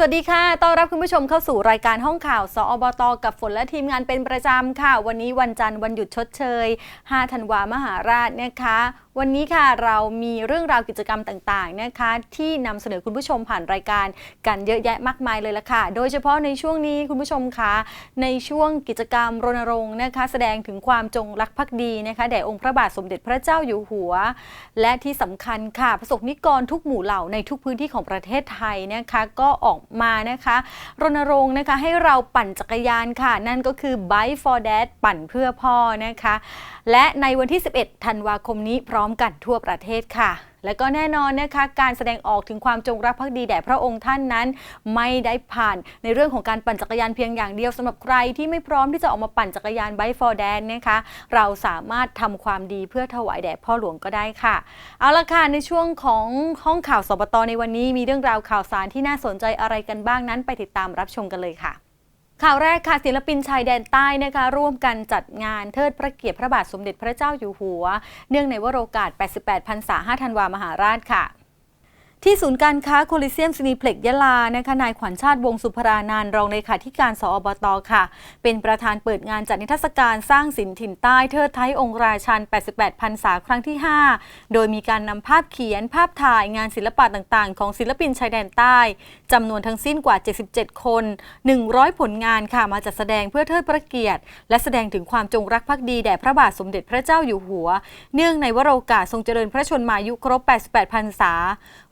สวัสดีค่ะ ต้อนรับคุณผู้ชมเข้าสู่รายการห้องข่าว สอบต กับฝนและทีมงานเป็นประจำค่ะ วันนี้วันจันทร์วันหยุดชดเชย 5 ธันวามหาราชนะคะ วันนี้ค่ะเรามีเรื่องราวกิจกรรมต่างๆนะคะ ที่นำเสนอคุณผู้ชมผ่านรายการกันเยอะแยะมากมายเลยละค่ะ โดยเฉพาะในช่วงนี้คุณผู้ชมคะในช่วงกิจกรรมรณรงค์นะคะ แสดงถึงความจงรักภักดีนะคะแด่องค์พระบาทสมเด็จพระเจ้าอยู่หัว และที่สำคัญค่ะประสบนิกรทุกหมู่เหล่าในทุกพื้นที่ของประเทศไทยนะคะก็ออกมานะคะรณรงค์นะคะให้เราปั่นจักรยานค่ะ นั่นก็คือ Bike for Dad ปั่นเพื่อพ่อนะคะ และในวันที่ 11 ธันวาคมนี้พร้อมกันทั่วประเทศค่ะ และก็แน่นอนนะคะการแสดงออกถึงความจงรักภักดีแด่พระองค์ท่านนั้น ไม่ได้ผ่านในเรื่องของการปั่นจักรยานเพียงอย่างเดียวสำหรับใครที่ไม่พร้อมที่จะออกมาปั่นจักรยาน Bike for Dad นะคะ เราสามารถทำความดีเพื่อถวายแด่พ่อหลวงก็ได้ค่ะ เอาละค่ะในช่วงของห้องข่าวสบตในวันนี้มีเรื่องราวข่าวสารที่น่าสนใจอะไรกันบ้างนั้น ไปติดตามรับชมกันเลยค่ะ ข่าวแรกค่ะศิลปินชายแดนใต้นะคะ ร่วมกันจัดงานเทิดพระเกียรติพระบาทสมเด็จพระเจ้าอยู่หัว เนื่องในวโรกาส 88 พรรษา 5 ธันวามหาราชค่ะ ที่ศูนย์การค้าโคลิเซียมซินีเพล็กยะลานะคะนายขวัญชาติวงสุภรานานรองเลขาธิการสอบตค่ะ เป็นประธานเปิดงานจัดนิทรรศการสร้างสินถิ่นใต้เทิดไทยองค์ราชัน 88พรรษาครั้งที่ 5 โดยมีการนำภาพเขียนภาพถ่ายงานศิลปะต่างๆ ของศิลปินชายแดนใต้จำนวนทั้งสิ้นกว่า 77 คน 100 ผลงานค่ะมาจัดแสดงเพื่อเทิดพระเกียรติ และแสดงถึงความจงรักภักดีแด่พระบาทสมเด็จพระเจ้าอยู่หัว เนื่องในวโรกาสทรงเจริญพระชนมายุครบ 88พรรษา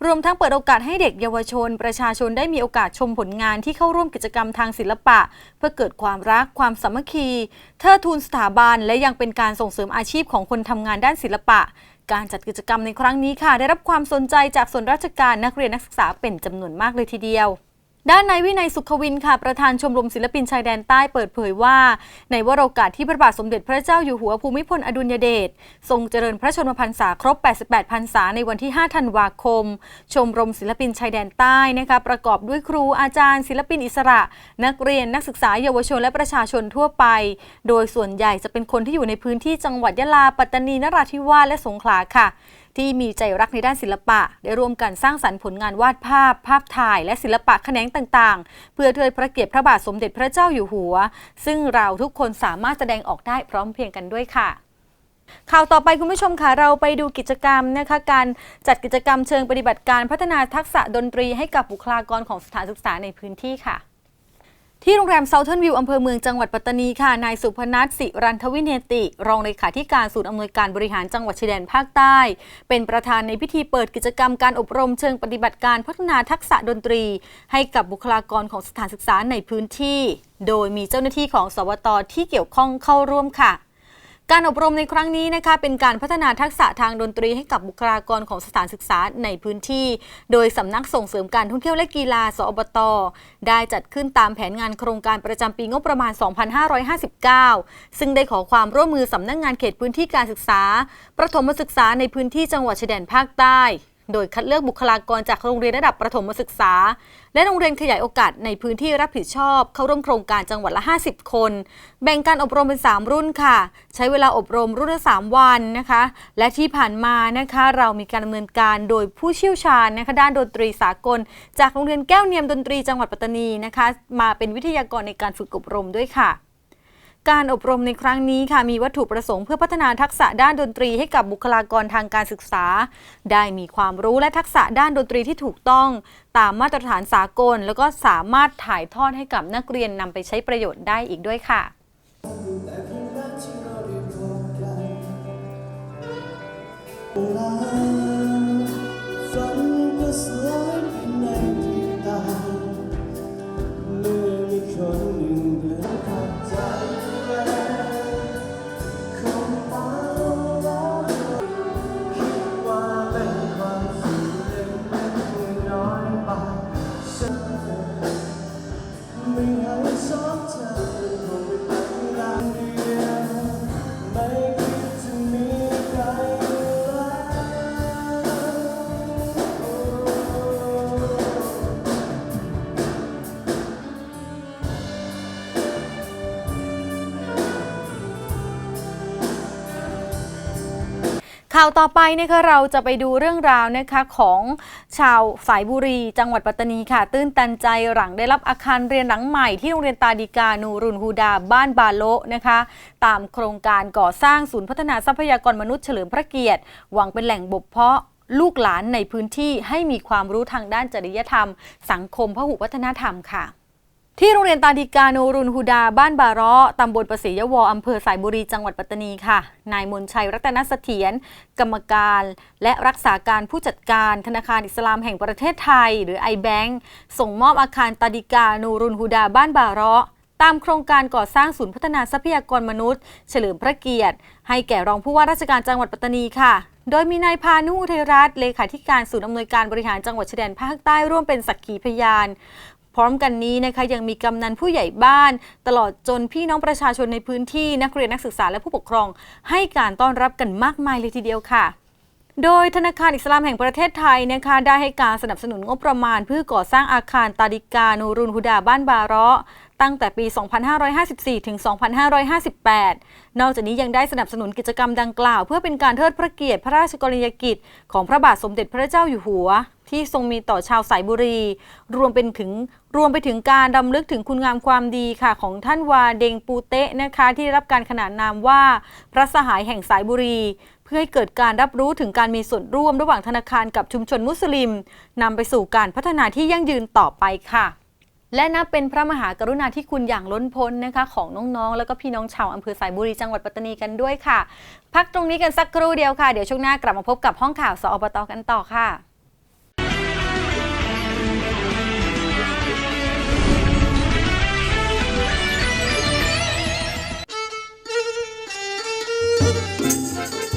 รวมมทั้งเปิดโอกาสให้เด็กเยาวชน ประชาชนได้มีโอกาสชมผลงานที่เข้าร่วมกิจกรรมทางศิลปะ เพื่อเกิดความรักความสามัคคีเทิดทูนสถาบันและยังเป็นการส่งเสริมอาชีพของคนทำงานด้านศิลปะ การจัดกิจกรรมในครั้งนี้ค่ะ ได้รับความสนใจจากส่วนราชการนักเรียนนักศึกษาเป็นจำนวนมากเลยทีเดียว ด้านนายวินัยสุขวินค่ะ ประธานชมรมศิลปินชายแดนใต้เปิดเผยว่า ในวโรกาสที่พระบาทสมเด็จพระเจ้าอยู่หัวภูมิพลอดุลยเดชทรงเจริญพระชนมพรรษาครบ 88 พรรษาในวันที่ 5 ธันวาคม ชมรมศิลปินชายแดนใต้นะคะประกอบด้วยครูอาจารย์ ศิลปินอิสระ นักเรียนนักศึกษาเยาวชนและประชาชนทั่วไป โดยส่วนใหญ่จะเป็นคนที่อยู่ในพื้นที่จังหวัดยะลาปัตตานีนราธิวาสและสงขลาค่ะ ที่มีใจรักในด้านศิลปะ ได้ร่วมกันสร้างสรรค์ผลงานวาดภาพ ภาพถ่าย และศิลปะแขนงต่างๆ เพื่อเทิดพระเกียรติพระบาทสมเด็จพระเจ้าอยู่หัว ซึ่งเราทุกคนสามารถแสดงออกได้พร้อมเพียงกันด้วยค่ะข่าวต่อไปคุณผู้ชมค่ะเราไปดูกิจกรรมนะคะการจัดกิจกรรมเชิงปฏิบัติการพัฒนาทักษะดนตรีให้กับบุคลากรของสถานศึกษาในพื้นที่ค่ะ ที่โรงแรมเซาเทิร์นวิวอำเภอเมืองจังหวัดปัตตานีค่ะ นายสุพนัทสิรันทวิเนติ รองเลขาธิการศูนย์อำนวยการบริหารจังหวัดชายแดนภาคใต้ เป็นประธานในพิธีเปิดกิจกรรมการอบรมเชิงปฏิบัติการพัฒนาทักษะดนตรี ให้กับบุคลากรของสถานศึกษาในพื้นที่ โดยมีเจ้าหน้าที่ของสวตที่เกี่ยวข้องเข้าร่วมค่ะ การอบรมในครั้งนี้นะคะเป็นการพัฒนาทักษะทางดนตรีให้กับบุคลากรของสถานศึกษาในพื้นที่ โดยสำนักส่งเสริมการท่องเที่ยวและกีฬาสอบต ได้จัดขึ้นตามแผนงานโครงการประจำปีงบประมาณ 2559 ซึ่งได้ขอความร่วมมือสำนักงานเขตพื้นที่การศึกษา ประถมศึกษาในพื้นที่จังหวัดชายแดนภาคใต้ โดยคัดเลือกบุคลากรจากโรงเรียนระดับประถมศึกษา และโรงเรียนขยายโอกาสในพื้นที่รับผิดชอบ เข้าร่วมโครงการจังหวัดละ 50 คน แบ่งการอบรมเป็น 3 รุ่นค่ะ ใช้เวลาอบรมรุ่นละ 3 วันนะคะ และที่ผ่านมานะคะเรามีการดำเนินการโดยผู้เชี่ยวชาญนะคะด้านดนตรีสากล จากโรงเรียนแก้วเนียมดนตรีจังหวัดปัตตานีนะคะ มาเป็นวิทยากรในการฝึกอบรมด้วยค่ะ การอบรมในครั้งนี้ค่ะมีวัตถุประสงค์เพื่อพัฒนาทักษะด้านดนตรีให้กับบุคลากรทางการศึกษา ได้มีความรู้และทักษะด้านดนตรีที่ถูกต้อง ตามมาตรฐานสากล แล้วก็สามารถถ่ายทอดให้กับนักเรียนนำไปใช้ประโยชน์ได้อีกด้วยค่ะลา ข่าวต่อไปนะคะเราจะไปดูเรื่องราวนะคะของชาวสายบุรี จังหวัดปัตตานีค่ะ ตื้นตันใจหลังได้รับอาคารเรียนหลังใหม่ที่โรงเรียนตาดีกานูรุนฮูดา บ้านบาโละนะคะ ตามโครงการก่อสร้างศูนย์พัฒนาทรัพยากรมนุษย์เฉลิมพระเกียรติ หวังเป็นแหล่งบ่มเพาะลูกหลานในพื้นที่ให้มีความรู้ทางด้านจริยธรรม สังคมพหุวัฒนธรรมค่ะ ที่โรงเรียนตาดีกาโนรุนฮูดา บ้านบาราะตำบลประศรียวออำเภอสายบุรี จังหวัดปัตตานีค่ะ นายมนชัยรัตนเสถียร กรรมการ และรักษาการผู้จัดการธนาคารอิสลามแห่งประเทศไทย หรือ iBank ส่งมอบอาคารตาดีกาโนรุนฮูดา บ้านบาราะตามโครงการก่อสร้างศูนย์พัฒนาทรัพยากรมนุษย์ เฉลิมพระเกียรติ ให้แก่รองผู้ว่าราชการจังหวัดปัตตานีค่ะ โดยมีนายพานุอุทัยรัตน์เลขาธิการศูนย์อำนวยการบริหารจังหวัดชายแดนภาคใต้ร่วมเป็นสักขีพยาน พร้อมกันนี้นะคะยังมีกำนันผู้ใหญ่บ้าน ตลอดจนพี่น้องประชาชนในพื้นที่นักเรียนนักศึกษาและผู้ปกครอง ให้การต้อนรับกันมากมายเลยทีเดียวค่ะโดยธนาคารอิสลามแห่งประเทศไทยนะคะได้ให้การสนับสนุนงบประมาณ เพื่อก่อสร้างอาคารตาดิกานูรุนฮุดาบ้านบาราะตั้งแต่ปี 2554 ถึง 2558 นอกจากนี้ยังได้สนับสนุนกิจกรรมดังกล่าว เพื่อเป็นการเทิดพระเกียรติพระราชกรณียกิจ ของพระบาทสมเด็จพระเจ้าอยู่หัว ที่ทรงมีต่อชาวสายบุรี รวมเป็นถึงรวมไปถึงการรำลึกถึงคุณงามความดีค่ะ ของท่านวาเดงปูเตะนะคะ ที่ได้รับการขนานนามว่าพระสหายแห่งสายบุรี เพื่อให้เกิดการรับรู้ถึงการมีส่วนร่วมระหว่างธนาคารกับชุมชนมุสลิมนำไปสู่การพัฒนาที่ยั่งยืนต่อไปค่ะและนับเป็นพระมหากรุณาธิคุณอย่างล้นพ้นนะคะ ของน้องๆ แล้วก็พี่น้องชาวอำเภอสายบุรีจังหวัดปัตตานีกันด้วยค่ะ พักตรงนี้กันสักครู่เดียวค่ะ เดี๋ยวช่วงหน้ากลับมาพบกับห้องข่าวสอบตกันต่อค่ะ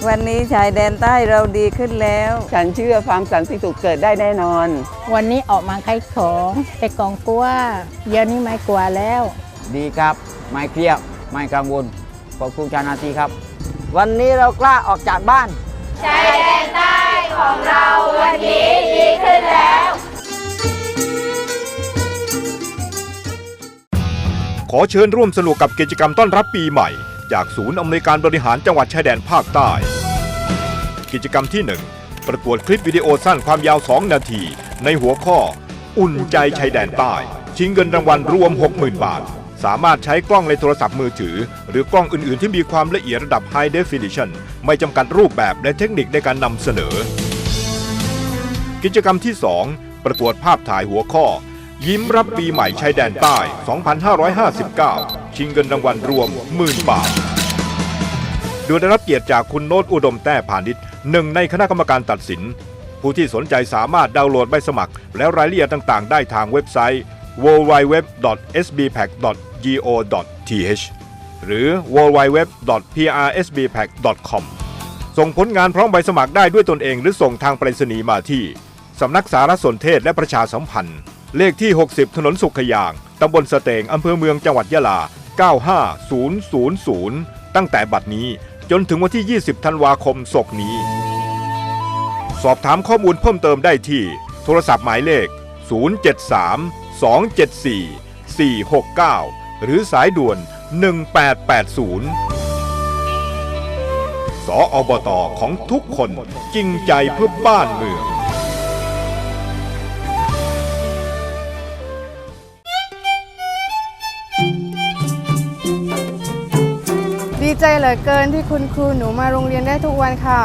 วันนี้ชายแดนใต้เราดีขึ้นแล้ว ฉันเชื่อความสันติสุขเกิดได้แน่นอน วันนี้ออกมาขายของแต่กองกลัวเดี๋ยวนี้ไม่กลัวแล้ว ดีครับ ไม่เครียดไม่กังวลขอบคุณเจ้าหน้าที่ครับ วันนี้เรากล้าออกจากบ้านขอเชิญร่วมสนุกกับกิจกรรมต้อนรับปีใหม่ จากศูนย์อำนวยการบริหารจังหวัดชายแดนภาคใต้ กิจกรรมที่ 1 ประกวดคลิปวิดีโอสั้นความยาว 2 นาที ในหัวข้อ อุ่นใจชายแดนใต้ ชิงเงินรางวัลรวม 60,000 บาท สามารถใช้กล้องในโทรศัพท์มือถือ หรือกล้องอื่น ๆ ที่มีความละเอียดระดับ High Definition ไม่จำกัดรูปแบบและเทคนิคในการนำเสนอ กิจกรรมที่ 2 ประกวดภาพถ่ายหัวข้อยิ้มรับปีใหม่ชายแดนใต้ 2559 ชิงเงินรางวัลรวมหมื่นบาท โดยได้รับเกียรติจากคุณโนตอุดมแต้พาณิชย์หนึ่งในคณะกรรมการตัดสิน ผู้ที่สนใจสามารถดาวน์โหลดใบสมัคร และรายละเอียดต่างๆ ได้ทางเว็บไซต์ www.sbpack.go.th หรือ www.prsbpack.com ส่งผลงานพร้อมใบสมัครได้ด้วยตนเองหรือส่งทางไปรษณีย์มาที่ สำนักสารสนเทศและประชาสัมพันธ์ เลขที่ 60 ถนนสุขยาง ตำบลสเตงอำเภอเมืองจังหวัดยะลา 95000 ตั้งแต่บัดนี้จนถึงวันที่ 20 ธันวาคมศกนี้ สอบถามข้อมูลเพิ่มเติมได้ที่ โทรศัพท์หมายเลข 073 274 469 หรือสายด่วน 1880 สออบตของทุกคนจริงใจเพื่อบ้านเมือง ใจเหลือเกินที่คุณครูหนูมาโรงเรียนได้ทุกวันค่ะ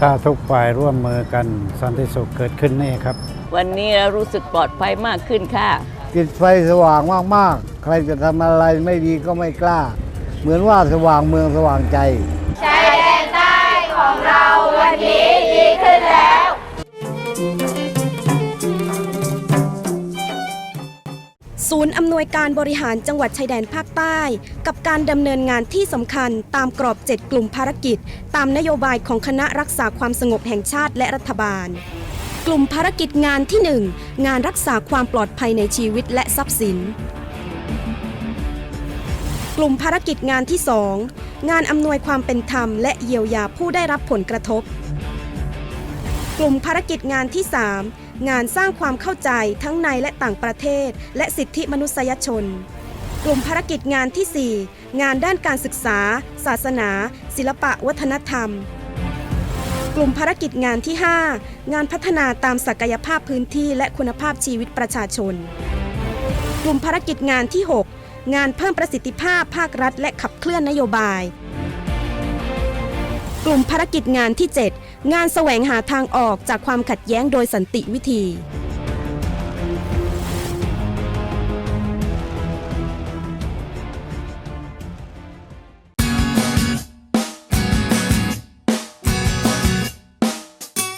ถ้าทุกฝ่ายร่วมมือกันสันติสุขเกิดขึ้นแน่ครับ วันนี้เรารู้สึกปลอดภัยมากขึ้นค่ะติดไฟสว่างมากๆ ใครจะทำอะไรไม่ดีก็ไม่กล้า เหมือนว่าสว่างเมืองสว่างใจ ศูนย์อำนวยการบริหารจังหวัดชายแดนภาคใต้ กับการดำเนินงานที่สำคัญตามกรอบ 7 กลุ่มภารกิจ ตามนโยบายของคณะรักษาความสงบแห่งชาติและรัฐบาล กลุ่มภารกิจงานที่ 1 งานรักษาความปลอดภัยในชีวิตและทรัพย์สิน กลุ่มภารกิจงานที่ 2 งานอำนวยความเป็นธรรมและเยียวยาผู้ได้รับผลกระทบ กลุ่มภารกิจงานที่ 3 งานสร้างความเข้าใจทั้งในและต่างประเทศ และสิทธิมนุษยชน กลุ่มภารกิจงานทีสี่ 4 งานด้านการศึกษา ศาสนา ศิลปะวัฒนธรรม กลุ่มภารกิจงานที่ 5 งานพัฒนาตามศักยภาพพื้นที่และคุณภาพชีวิตประชาชน กลุ่มภารกิจงานที่ 6 งานเพิ่มประสิทธิภาพภาครัฐ และขับเคลื่อนนโยบาย กลุ่มภารกิจงานที่ 7 งานแสวงหาทางออกจากความขัดแย้งโดยสันติวิธี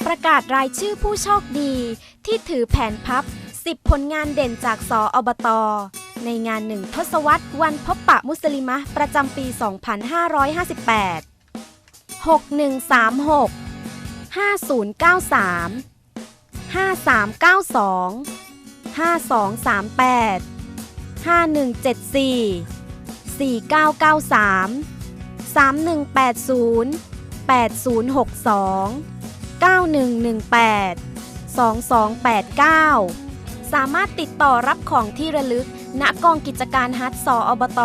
ประกาศรายชื่อผู้โชคดีที่ถือแผนพับ 10 ผลงานเด่นจากสออบตในงานหนึ่งทศวรรษวันพบปะมุสลิมะประจำปี 2558 6136 5093 5392 5238 5174 4993 3180 8062 9118 2289 สามารถติดต่อรับของที่ระลึก ณกองกิจการฮัทสออบต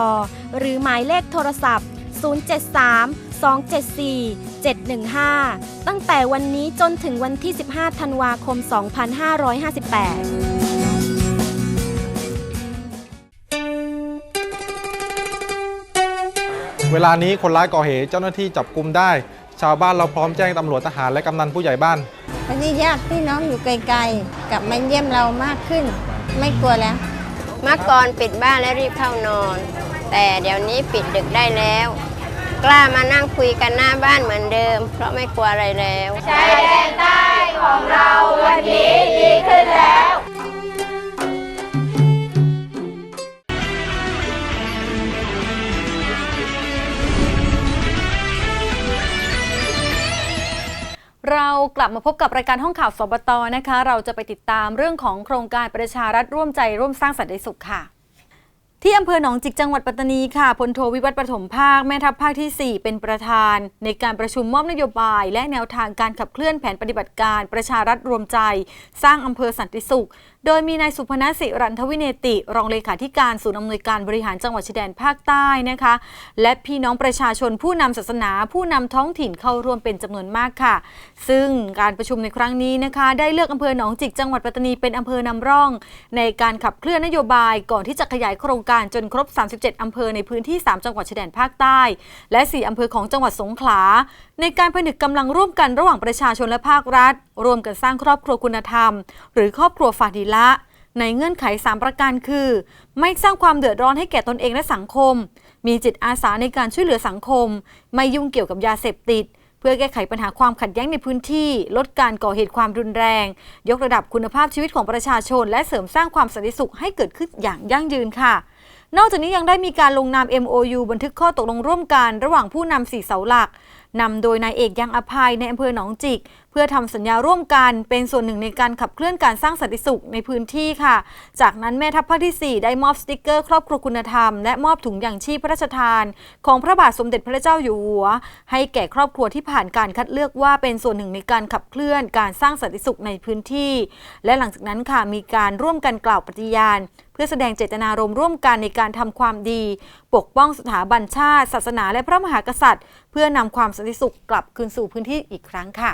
หรือหมายเลขโทรศัพท์ 073 274 715 ตั้งแต่วันนี้จนถึงวันที่ 15 ธันวาคม 2558เวลานี้คนร้ายก่อเหตุเจ้าหน้าที่จับกลุมได้ ชาวบ้านเราพร้อมแจ้งตำรวจทหารและกำนันผู้ใหญ่บ้านวันนี้ญาติพี่น้องอยู่ไกลๆกลับมาเยี่ยมเรามากขึ้น ไม่กลัวแล้วเมื่อก่อนปิดบ้านและรีบเข้านอน แต่เดี๋ยวนี้ปิดดึกได้แล้ว กล้ามานั่งคุยกันหน้าบ้านเหมือนเดิม เพราะไม่กลัวอะไรแล้วชายแดนใต้ของเราวันนี้ดีขึ้นแล้วเรากลับมาพบกับรายการห้องข่าวสบตนะคะ เราจะไปติดตามเรื่องของโครงการประชารัฐร่วมใจร่วมสร้างสันติสุขค่ะ ที่อำเภอหนองจิกจังหวัดปัตตานีค่ะพลโทวิวัฒน์ประถมภาค แม่ทัพภาคที่ 4 เป็นประธาน ในการประชุมมอบนโยบาย และแนวทางการขับเคลื่อนแผนปฏิบัติการ ประชารัฐรวมใจ สร้างอำเภอสันติสุข โดยมีนายสุพนัสสิรันทวิเนติ รองเลขาธิการศูนย์อำนวยการบริหารจังหวัดชายแดนภาคใต้นะคะ และพี่น้องประชาชนผู้นำศาสนา ผู้นำท้องถิ่นเข้าร่วมเป็นจำนวนมากค่ะ ซึ่งการประชุมในครั้งนี้นะคะ ได้เลือกอำเภอหนองจิกจังหวัดปัตตานีเป็นอำเภอนำร่อง ในการขับเคลื่อนนโยบายก่อนที่จะขยายโครงการจนครบ 37 อำเภอในพื้นที่ 3 จังหวัดชายแดนภาคใต้ และ 4 อำเภอของจังหวัดสงขลา ในการผนึกกำลังร่วมกันระหว่างประชาชนและภาครัฐร่วมกันสร้างครอบครัวคุณธรรม หรือครอบครัวฟาดิละในเงื่อนไข 3 ประการคือ ไม่สร้างความเดือดร้อนให้แก่ตนเองและสังคม มีจิตอาสาในการช่วยเหลือสังคม ไม่ยุ่งเกี่ยวกับยาเสพติด เพื่อแก้ไขปัญหาความขัดแย้งในพื้นที่ ลดการก่อเหตุความรุนแรง ยกระดับคุณภาพชีวิตของประชาชน และเสริมสร้างความสันติสุขให้เกิดขึ้นอย่างยั่งยืนค่ะ นอกจากนี้ยังได้มีการลงนาม MOU บันทึกข้อตกลงร่วมกันระหว่างผู้นำสี่เสาหลักนำโดยนายเอกยังอภัยในอำเภอหนองจิก เพื่อทำสัญญาร่วมกันเป็นส่วนหนึ่งในการขับเคลื่อนการสร้างสันติสุขในพื้นที่ค่ะ จากนั้นแม่ทัพภาคที่ 4 ได้มอบสติกเกอร์ครอบครัวคุณธรรม และมอบถุงยางชีพพระราชทาน ของพระบาทสมเด็จพระเจ้าอยู่หัว ให้แก่ครอบครัวที่ผ่านการคัดเลือกว่าเป็นส่วนหนึ่งในการขับเคลื่อนการสร้างสันติสุขในพื้นที่ และหลังจากนั้นค่ะมีการร่วมกันกล่าวปฏิญาณเพื่อแสดงเจตนารมณ์ร่วมกันในการทำความดี ปกป้องสถาบันชาติ ศาสนาและพระมหากษัตริย์ เพื่อนำความสันติสุขกลับคืนสู่พื้นที่อีกครั้งค่ะ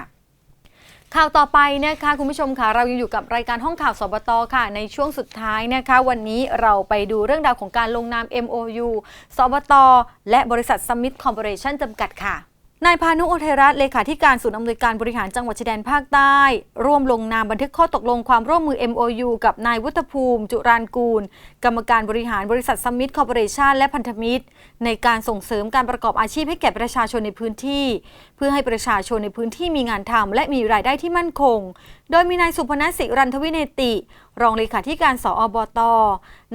ข่าวต่อไปนะคะคุณผู้ชมค่ะเรายังอยู่กับรายการห้องข่าวสบตค่ะ ในช่วงสุดท้ายนะคะ วันนี้เราไปดูเรื่องราวของการลงนาม MOU สบตและบริษัทสมิธคอร์ปอเรชั่นจำกัดค่ะ นายพานุอุทัยรัตน์เลขาธิการศูนย์อำนวยการบริหารจังหวัดชายแดนภาคใต้ ร่วมลงนามบันทึกข้อตกลงความร่วมมือ MOU กับนายวุฒิภูมิ จุรานกูล กรรมการบริหารบริษัทสมิธคอร์ปอเรชันและพันธมิตร ในการส่งเสริมการประกอบอาชีพให้แก่ประชาชนในพื้นที่เพื่อให้ประชาชนในพื้นที่มีงานทำและมีรายได้ที่มั่นคง โดยมีนายสุพนัสิรันทวิเนติ รองเลขาธิการสอบต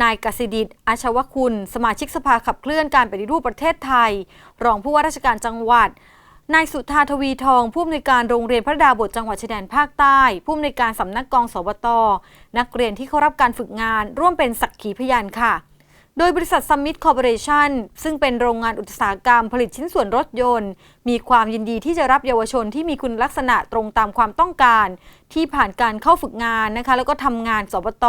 นายกสิดิตอาชวคุณ สมาชิกสภาขับเคลื่อนการปฏิรูปประเทศไทย รองผู้ว่าราชการจังหวัดนายสุธาทวีทองผู้อำนวยการโรงเรียนพระดาบทจังหวัดชายแดนภาคใต้ผู้อำนวยการสำนักกองสบตนักเรียนที่เข้ารับการฝึกงาน ร่วมเป็นสักขีพยานค่ะ โดยบริษัทซัมมิตคอร์ปอเรชั่นซึ่งเป็นโรงงานอุตสาหกรรมผลิตชิ้นส่วนรถยนต์ มีความยินดีที่จะรับเยาวชนที่มีคุณลักษณะตรงตามความต้องการ ที่ผ่านการเข้าฝึกงานนะคะ แล้วก็ทำงานสบต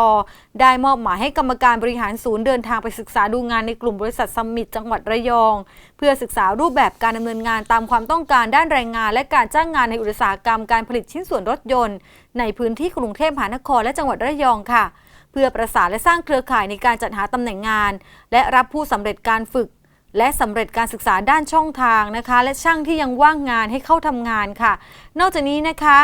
ได้มอบหมายให้กรรมการบริหารศูนย์เดินทางไปศึกษาดูงานในกลุ่มบริษัทซัมมิตจังหวัดระยอง เพื่อศึกษารูปแบบการดำเนินงานตามความต้องการด้านแรงงาน และการจ้างงานในอุตสาหกรรมการผลิตชิ้นส่วนรถยนต์ ในพื้นที่กรุงเทพมหานครและจังหวัดระยองค่ะ เพื่อประสานและสร้างเครือข่ายในการจัดหาตำแหน่งงาน และรับผู้สำเร็จการฝึก และสำเร็จการศึกษาด้านช่องทางนะคะ และช่างที่ยังว่างงานให้เข้าทำงานค่ะ นอกจากนี้นะคะ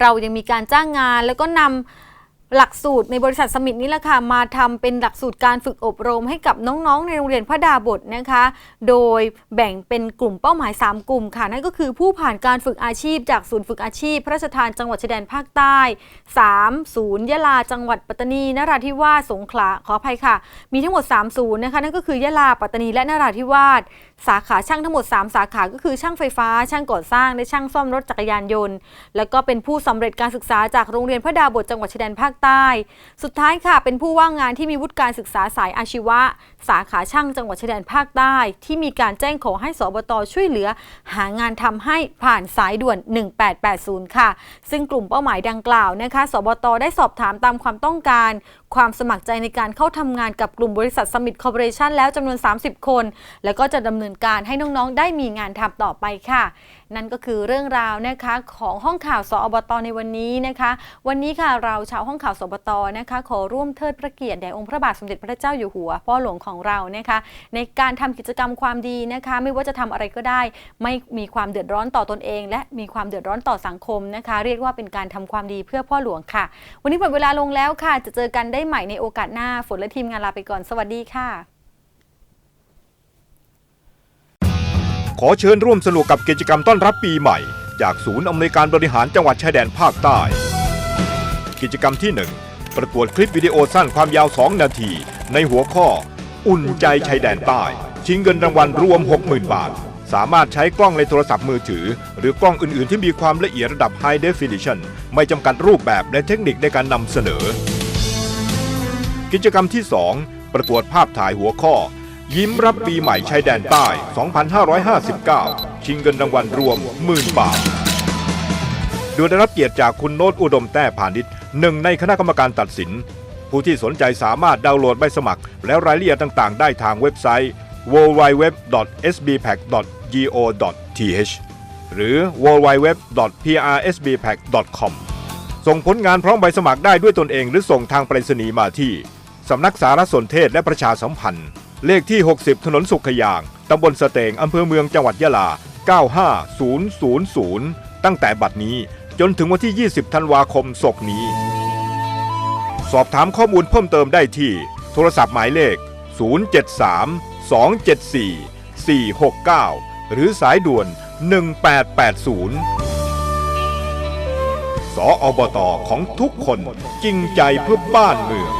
เรายังมีการจ้างงานแล้วก็นำ หลักสูตรในบริษัทสมิธนี้แหละค่ะมาทำเป็นหลักสูตรการฝึกอบรมให้กับน้องๆ ในโรงเรียนพระดาบทนะคะ โดยแบ่งเป็นกลุ่มเป้าหมาย 3 กลุ่มค่ะ นั่นก็คือผู้ผ่านการฝึกอาชีพจากศูนย์ฝึกอาชีพ พระราชทานจังหวัดชายแดนภาคใต้ 3 ศูนย์ยะลาจังหวัดปัตตานีนราธิวาสสงขลาขออภัยค่ะ มีทั้งหมด 3 ศูนย์นะคะนั่นก็คือยะลาปัตตานีและนราธิวาสสาขาช่างทั้งหมด 3 สาขาก็คือช่างไฟฟ้า ช่างก่อสร้างและช่างซ่อมรถจักรยานยนต์ แล้วก็เป็นผู้สำเร็จการศึกษาจากโรงเรียนพระดาบทจังหวัดชายแดนภาคใต้ สุดท้ายค่ะ เป็นผู้ว่างงานที่มีวุฒิการศึกษาสายอาชีวะ สาขาช่างจังหวัดชายแดนภาคใต้ ที่มีการแจ้งขอให้สบตช่วยเหลือ หางานทำให้ผ่านสายด่วน 1880 ค่ะ ซึ่งกลุ่มเป้าหมายดังกล่าวนะคะ สบตได้สอบถามตามความต้องการความสมัครใจในการเข้าทำงานกับกลุ่มบริษัทสมิธคอร์ปอเรชันแล้วจำนวน 30 คน แล้วก็จะดำเนินการให้น้องๆ ได้มีงานทำต่อไปค่ะ นั่นก็คือเรื่องราวนะคะของห้องข่าวสอบตในวันนี้นะคะ วันนี้ค่ะเราชาวห้องข่าวสอบตนะคะ ขอร่วมเทิดพระเกียรติแด่องค์พระบาทสมเด็จพระเจ้าอยู่หัวพ่อหลวงของเรานะคะ ในการทำกิจกรรมความดีนะคะ ไม่ว่าจะทำอะไรก็ได้ ไม่มีความเดือดร้อนต่อตนเอง และมีความเดือดร้อนต่อสังคมนะคะ เรียกว่าเป็นการทำความดีเพื่อพ่อหลวงค่ะ วันนี้หมดเวลาลงแล้วค่ะจะเจอกันได้ใหม่ในโอกาสหน้าฝนและทีมงานลาไปก่อน สวัสดีค่ะ ขอเชิญร่วมสนุกกับกิจกรรมต้อนรับปีใหม่ จากศูนย์อำนวยการบริหารจังหวัดชายแดนภาคใต้ กิจกรรมที่ 1 ประกวดคลิปวิดีโอสั้นความยาว 2 นาที ในหัวข้อ อุ่นใจชายแดนใต้ชิงเงินรางวัลรวม 60,000 บาท สามารถใช้กล้องในโทรศัพท์มือถือ หรือกล้องอื่น ๆ ที่มีความละเอียดระดับ High Definition ไม่จำกัดรูปแบบและเทคนิคในการนำเสนอ กิจกรรมที่ 2 ประกวดภาพถ่ายหัวข้อ ยิ้มรับปีใหม่ชายแดนใต้ 2559 ชิงเงินรางวัลรวมหมื่นบาท โดยได้รับเกียรติจากคุณโนตอุดมแต้พาณิชย์หนึ่งในคณะกรรมการตัดสิน ผู้ที่สนใจสามารถดาวน์โหลดใบสมัคร และรายละเอียดต่างๆ ได้ทางเว็บไซต์ www.sbpack.go.th หรือ www.prsbpack.com ส่งผลงานพร้อมใบสมัครได้ด้วยตนเองหรือส่งทางไปรษณีย์มาที่ สำนักสารสนเทศและประชาสัมพันธ์ เลขที่ 60 ถนนสุขยาง ตำบลสเตงอำเภอเมืองจังหวัดยะลา 95000 ตั้งแต่บัดนี้จนถึงวันที่ 20 ธันวาคมศกนี้ สอบถามข้อมูลเพิ่มเติมได้ที่ โทรศัพท์หมายเลข 073 274 469 หรือสายด่วน 1880 สออบตของทุกคนจริงใจเพื่อบ้านเมือง